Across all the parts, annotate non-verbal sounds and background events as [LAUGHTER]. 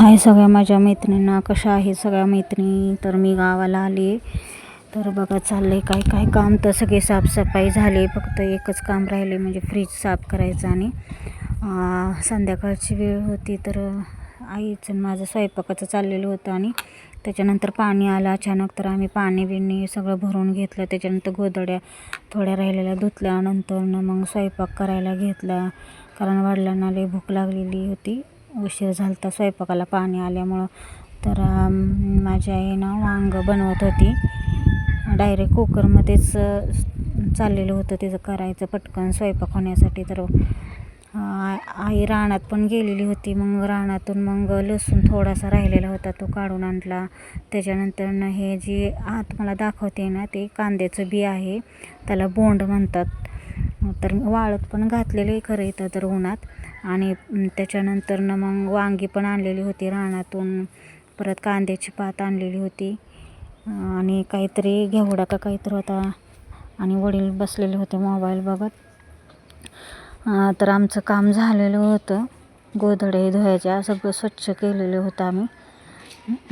हाय सगळ्या माझ्या मैत्रिणींना कशा आहे सगळ्या मैत्रिणी? तर मी गावाला आली. तर बघा चाललं आहे काय काय काम तर सगळे साफसफाई झाली. फक्त एकच काम राहिले म्हणजे फ्रीज साफ करायचं आणि संध्याकाळची वेळ होती तर आईचं माझं स्वयंपाकाचं चाललेलं होतं आणि त्याच्यानंतर पाणी आलं. अचानक तर आम्ही पाणी बिणी सगळं भरून घेतलं. त्याच्यानंतर गोदड्या थोड्या राहिलेल्या धुतल्यानंतर मग स्वयंपाक करायला घेतला. कारण वडिलांना लई भूक लागलेली होती. उशीर झाला होता स्वयंपाकाला पाणी आल्यामुळं. तर माझी आई ना वांग बनवत होती. डायरेक्ट कुकरमध्येच चाललेलं होतं तिचं करायचं पटकन स्वयंपाक होण्यासाठी. तर आई रानात पण गेलेली होती. मग रानातून मग लसूण थोडासा राहिलेला होता तो काढून आणला. त्याच्यानंतर हे जे आत मला दाखवते ना ते कांद्याचं बी आहे. त्याला बोंड म्हणतात. तर वाळत पण घातलेलं आहे खरं इथं तर उन्हात. आणि त्याच्यानंतरनं त्याच्यानंतर न मग वांगी पण आणलेली होती रानातून. परत कांद्याची पात आणलेली होती. आणि काहीतरी घेवडा का काहीतरी होता. आणि वडील बसलेले होते मोबाईल बघत. तर आमचं काम झालेलं होतं. गोधडे धुवायच्या सगळं स्वच्छ केलेलं होतं आम्ही.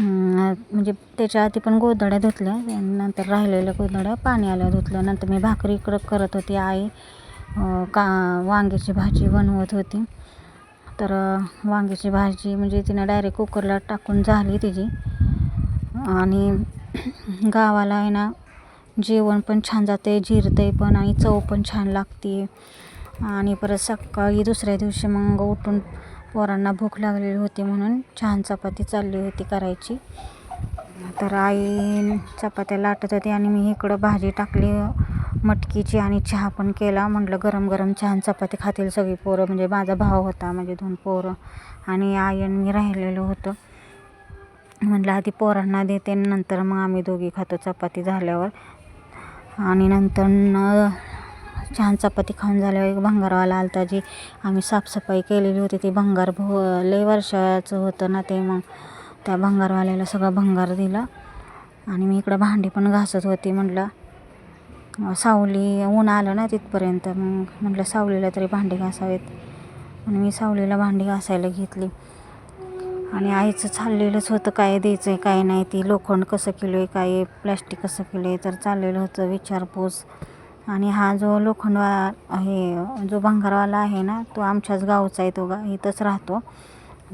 म्हणजे त्याच्या आधी पण गोधड्या धुतल्या. नंतर राहिलेल्या गोधड्या पाणी आल्या धुतल्या नंतर मी भाकरी इकडं करत होती आई. का वांग्याची भाजी बनवत होती. तर वांग्याची भाजी म्हणजे तिनं डायरेक्ट कुकरला टाकून झाली तिची. आणि [CLEARS THROAT] गावाला आहे ना जेवण पण छान जाते जिरते पण आणि चव पण छान लागते. आणि परत सकाळी दुसऱ्या दिवशी मग उठून पोरांना भूक लागलेली होती म्हणून छान चपाती चालली होती करायची. तर आई चपात्या लाटत होती आणि मी इकडं भाजी टाकली. मटकीची आणि चहा पण केला. म्हटलं गरम गरम छान चपाती खातील सगळी पोरं. म्हणजे माझा भाव होता म्हणजे दोन पोरं. आणि आई आणि मी राहिलेलो होतं. म्हटलं आधी पोरांना देते नंतर मग आम्ही दोघी खातो चपाती झाल्यावर. आणि नंतर न छान चपाती खाऊन झाल्यावर एक भंगारवाला आलता जी आम्ही साफसफाई केलेली होती. ती भंगार भो लय वर्षाचं होतं ना ते मग. त्या भंगारवाल्याला सगळं भंगार दिला. आणि मी इकडं भांडी पण घासत होती म्हटलं. सावली ऊन आलं ना तिथपर्यंत मग म्हटलं सावलीला तरी भांडी घासावेत. आणि मी सावलीला भांडी घासायला घेतली. आणि आईचं चाललेलंच होतं काय द्यायचं आहे काय नाही. ती लोखंड कसं केलं आहे काय प्लॅस्टिक कसं केलं आहे तर चाललेलं होतं विचारपूस. आणि हा जो लोखंडवा आहे जो भंगारवाला आहे ना तो आमच्याच गावचा आहे तो गा इथंच राहतो.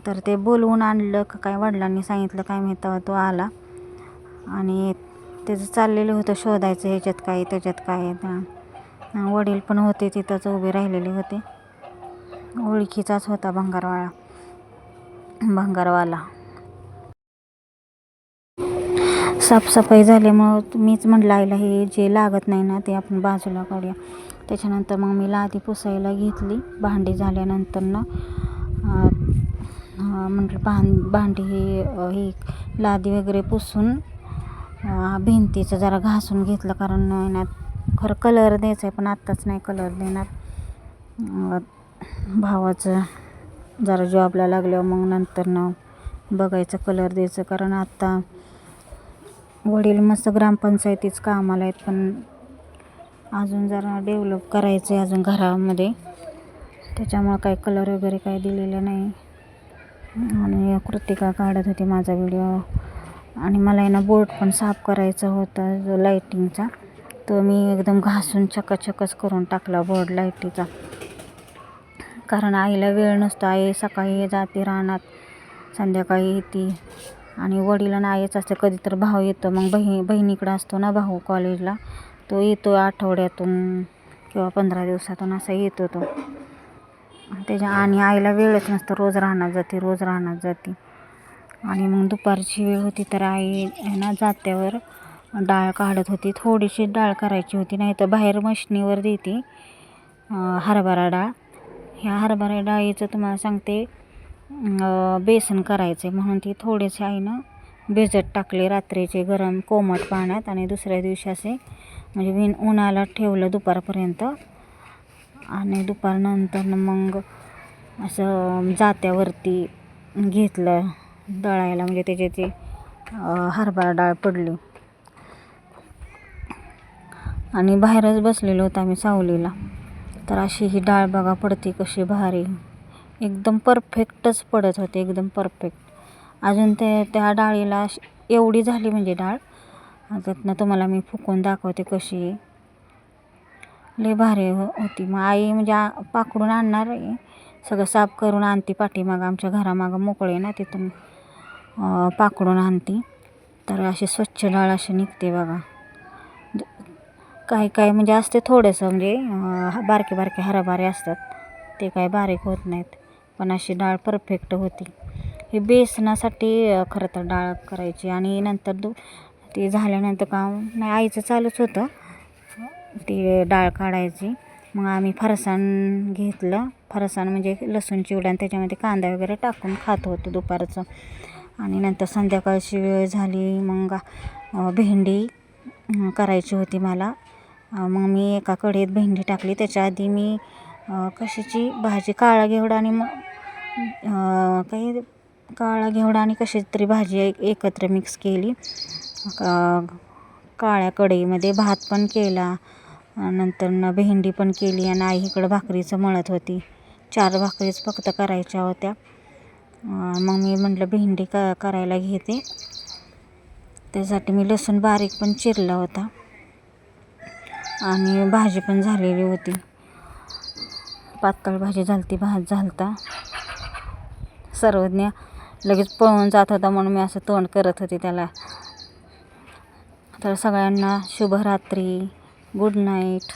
तर ते बोलवून आणलं का काय वडिलांनी सांगितलं काय माहिती तो आला. आणि त्याचं चाललेलं होतं शोधायचं ह्याच्यात काय त्याच्यात काय आहे वडील पण होते तिथंच उभे राहिलेले होते. ओळखीचाच होता भंगारवाळा भंगारवाला. साफसफाई झाल्यामुळं मीच म्हटलं आईला हे जे लागत नाही ना ते आपण बाजूला काढूया. त्याच्यानंतर मग मी लादी पुसायला घेतली. भांडी झाल्यानंतर ना म्हटलं भां भांडी हे ही लादी वगैरे पुसून भिंतीचं जरा घासून घेतलं कारण आहे ना खरं कलर द्यायचा आहे पण आत्ताच नाही कलर देणार. भावाचं जरा जॉबला लागल्यावर मग नंतर ना बघायचं कलर द्यायचं कारण आत्ता वडील मस्त ग्रामपंचायतीच कामाला आहेत पण अजून जरा डेव्हलप करायचं आहे अजून घरामध्ये. त्याच्यामुळं काही कलर वगैरे काही दिलेलं नाही. आणि कृतिका काढत होती माझा व्हिडिओ आणि मला आहे ना बोर्ड पण साफ करायचा होता जो लाईटिंगचा तो मी एकदम घासून चकाचकच करून टाकला बोर्ड लाईटीचा कारण आईला वेळ नसतो आई सकाळी जाते रानात संध्याकाळी येते. आणि वडिलांना आईच असते कधी तर भाऊ येतो. मग बही बहिणीकडं असतो ना भाऊ कॉलेजला तो येतो आठवड्यातून किंवा पंधरा दिवसातून असा येतो तो. त्याच्या आणि आईला वेळच नसतं रोज राहणार जाते रोज राहणार जाते. आणि मग दुपारची वेळ होती तर आई आहे ना जात्यावर डाळ काढत होती. थोडीशी डाळ करायची होती नाही तर बाहेर मशनीवर देते हरभरा डाळ. ह्या हरभरा डाळीचं तुम्हाला सांगते बेसन करायचं आहे म्हणून ती थोडेसे आईनं भिजत टाकले रात्रीचे गरम कोमट पाण्यात आणि दुसऱ्या दिवशी असे म्हणजे विन उन्हाला ठेवलं दुपारपर्यंत. आणि दुपारनंतर मग असं जात्यावरती घेतलं. दळायला म्हणजे त्याचे ते हरभरा डाळ पडली. आणि बाहेरच बसलेलो होतो आम्ही सावलीला. तर अशी ही डाळ बघा पडते कशी भारी. एकदम परफेक्टच पडत होते एकदम परफेक्ट. अजून ते त्या डाळीला अशी एवढी झाली म्हणजे डाळ. त्यातनं तुम्हाला मी फुकून दाखवते कशी. लय भारी हो-, होती. मग आई म्हणजे आ पाकडून आणणार आहे. सगळं साफ करून आणते पाठीमागं. आमच्या घरामागं मोकळे ना तिथून. पाकडून आणते. तर अशी स्वच्छ डाळ अशी निघते बघा. काही काही म्हणजे असते थोडंसं म्हणजे बारके बारके हराबारे असतात. ते काय बारीक होत नाहीत. पण अशी डाळ परफेक्ट होती. हे बेसनासाठी खरं तर डाळ करायची. आणि नंतर दु ते झाल्यानंतर काम नाही आईचं चालूच होतं. ती डाळ काढायची. मग आम्ही फरसाण घेतलं. फरसाण म्हणजे लसूण चिवडा आणि त्याच्यामध्ये कांदा वगैरे टाकून खात होतो दुपारचं. आणि नंतर संध्याकाळची वेळ झाली मग भेंडी करायची होती मला. मग मी एका कढईत भेंडी टाकली. त्याच्या आधी मी कशाची? भाजी काळा घेवडा आणि मग काही काळा घेवडा आणि कशाची तरी भाजी एक एकत्र मिक्स केली. काळ्या कढईमध्ये भात पण केला. नंतर न भेंडी पण केली आणि आई इकडं भाकरीचं मळत होती. चार भाकरीच फक्त करायच्या होत्या. मग मी म्हटलं भेंडी क करायला घेते. त्यासाठी मी लसूण बारीक पण चिरला होता. आणि भाजी पण झालेली होती. पातळ भाजी झालती भात झालता. सर्वज्ञ लगेच पळून जात होता म्हणून मी असं तोंड करत होते त्याला. तर सगळ्यांना शुभरात्री. Good night